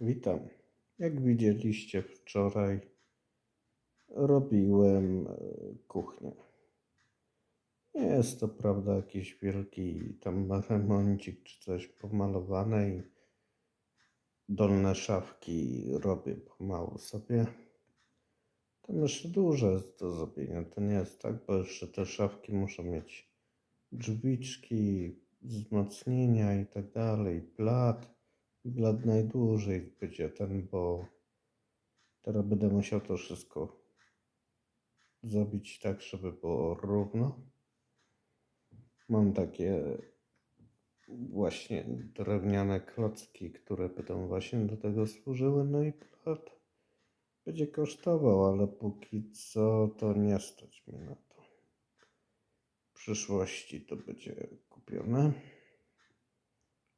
Witam. Jak widzieliście wczoraj, robiłem e, kuchnię. Nie jest to prawda jakiś wielki tam remoncik czy coś pomalowane i dolne szafki robię pomału sobie. Tam jeszcze dużo jest do zrobienia. To nie jest tak, bo jeszcze te szafki muszą mieć drzwiczki, wzmocnienia i tak dalej, blat. Blat najdłużej będzie ten, bo teraz będę musiał to wszystko zrobić tak, żeby było równo. Mam takie właśnie drewniane klocki, które będą właśnie do tego służyły. No i blat będzie kosztował, ale póki co to nie stać mnie na to. W przyszłości to będzie kupione.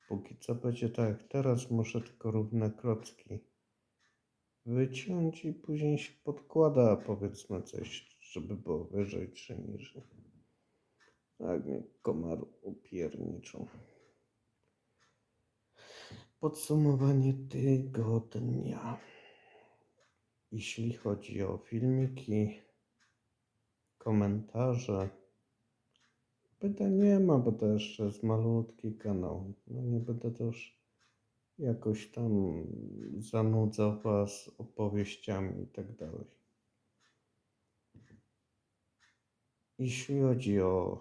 Póki co będzie tak teraz, muszę tylko równe klocki wyciąć i później się podkłada powiedzmy coś, żeby było wyżej czy niżej. Tak mnie komar upierniczą. Podsumowanie tygodnia. Jeśli chodzi o filmiki, komentarze, pytań nie ma, bo to jeszcze jest malutki kanał. No nie będę też jakoś tam zanudzał Was opowieściami i tak dalej. Jeśli chodzi o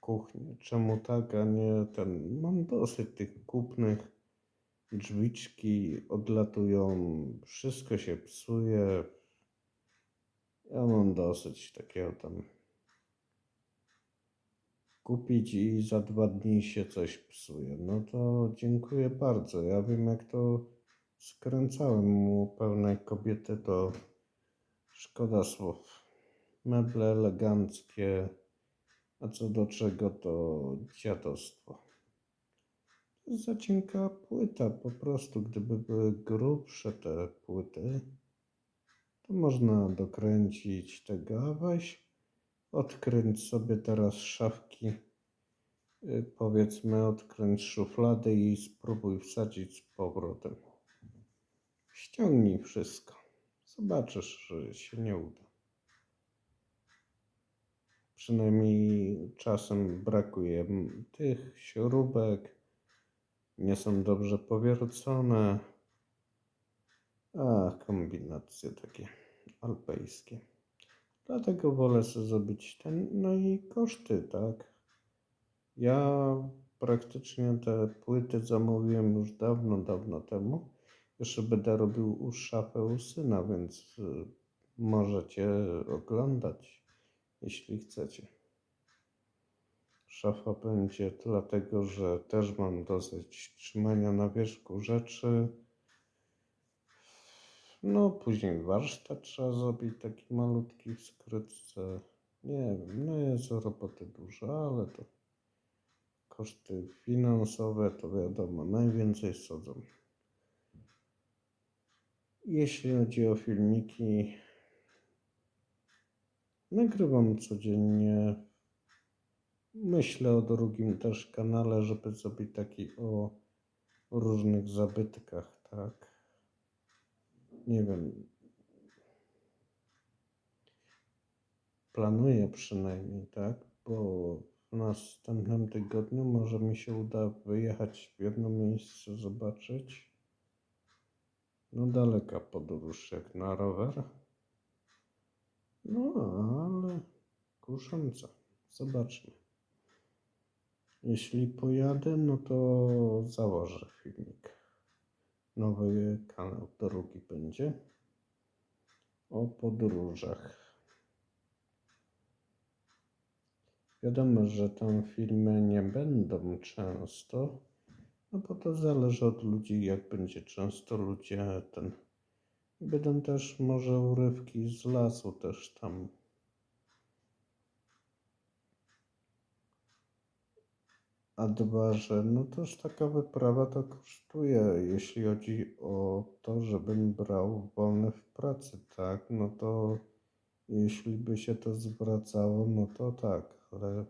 kuchnię, czemu tak, a nie ten, mam dosyć tych kupnych, drzwiczki odlatują, wszystko się psuje. Ja mam dosyć takiego tam kupić i za dwa dni się coś psuje. No to dziękuję bardzo. Ja wiem, jak to skręcałem u pełnej kobiety, to szkoda słów. Meble eleganckie, a co do czego to dziadostwo. To za cienka płyta, po prostu. Gdyby były grubsze te płyty, to można dokręcić tego, a weź Odkręć sobie teraz szafki, y, powiedzmy, odkręć szuflady i spróbuj wsadzić z powrotem. Ściągnij wszystko. Zobaczysz, że się nie uda. Przynajmniej czasem brakuje tych śrubek, nie są dobrze powiercone. A, kombinacje takie alpejskie. Dlatego wolę sobie zrobić ten, no i koszty, tak. Ja praktycznie te płyty zamówiłem już dawno, dawno temu. Jeszcze będę robił u szafę u syna, więc y, możecie oglądać, jeśli chcecie. Szafa będzie dlatego, że też mam dosyć trzymania na wierzchu rzeczy. No, później warsztat trzeba zrobić, taki malutki w skrytce. Nie wiem, no jest roboty dużo, ale to koszty finansowe to wiadomo, najwięcej sodzą. Jeśli chodzi o filmiki, nagrywam codziennie. Myślę o drugim też kanale, żeby zrobić taki o różnych zabytkach, tak nie wiem, planuję przynajmniej, tak, bo w następnym tygodniu może mi się uda wyjechać w jedno miejsce, zobaczyć. No daleka podróż jak na rower. No, ale kusząca. Zobaczmy. Jeśli pojadę, no to założę filmik nowy kanał drugi będzie o podróżach. Wiadomo, że tam filmy nie będą często, no bo to zależy od ludzi, jak będzie często ludzie ten. Będą też może urywki z lasu też tam A dwa, że no też taka wyprawa to kosztuje, jeśli chodzi o to, żebym brał wolne w pracy, tak, no to jeśli by się to zwracało, no to tak, ale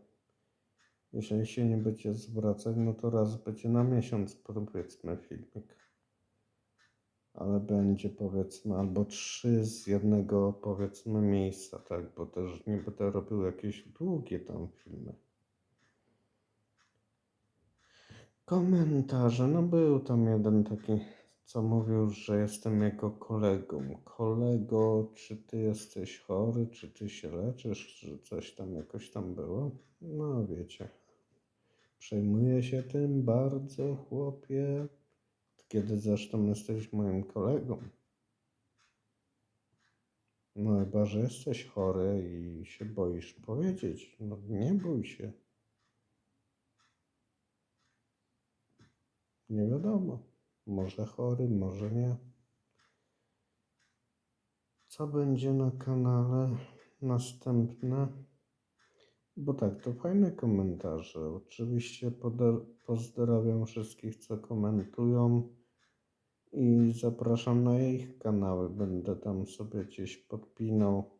Jeśli się nie będzie zwracać, no to raz będzie na miesiąc, powiedzmy, filmik. Ale będzie powiedzmy albo trzy z jednego powiedzmy miejsca, tak? Bo też nie będę robił jakieś długie tam filmy. Komentarze. No był tam jeden taki, co mówił, że jestem jego kolegą. Kolego, czy ty jesteś chory, czy ty się leczysz, czy coś tam jakoś tam było? No wiecie. Przejmuję się tym bardzo, chłopie. Kiedy zresztą jesteś moim kolegą. No chyba, że jesteś chory i się boisz powiedzieć. No nie bój się. Nie wiadomo. Może chory, może nie. Co będzie na kanale następne? Bo tak, to fajne komentarze. Oczywiście pozdrawiam wszystkich, co komentują i zapraszam na ich kanały. Będę tam sobie gdzieś podpinał.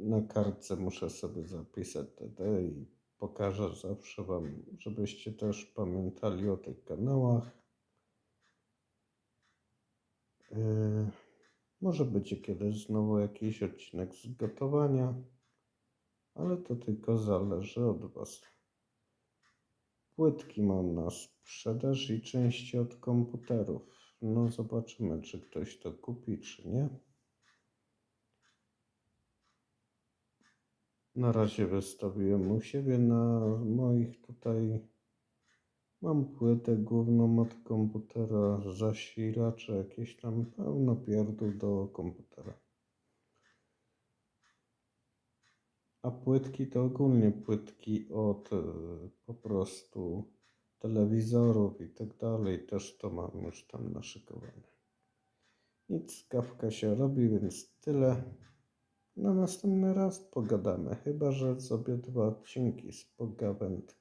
Na kartce muszę sobie zapisać TD i pokażę zawsze Wam, żebyście też pamiętali o tych kanałach. Yy, może będzie kiedyś znowu jakiś odcinek z gotowania, ale to tylko zależy od Was. Płytki mam na sprzedaż i części od komputerów. No zobaczymy, czy ktoś to kupi, czy nie. Na razie wystawiłem u siebie na moich tutaj. Mam płytę główną od komputera, zasilacze, jakieś tam pełno pierdół do komputera. A płytki to ogólnie płytki od e, po prostu telewizorów i tak dalej. Też to mam już tam naszykowane. Nic, kawka się robi, więc tyle. Na następny raz pogadamy, chyba że sobie dwa odcinki z pogawędki.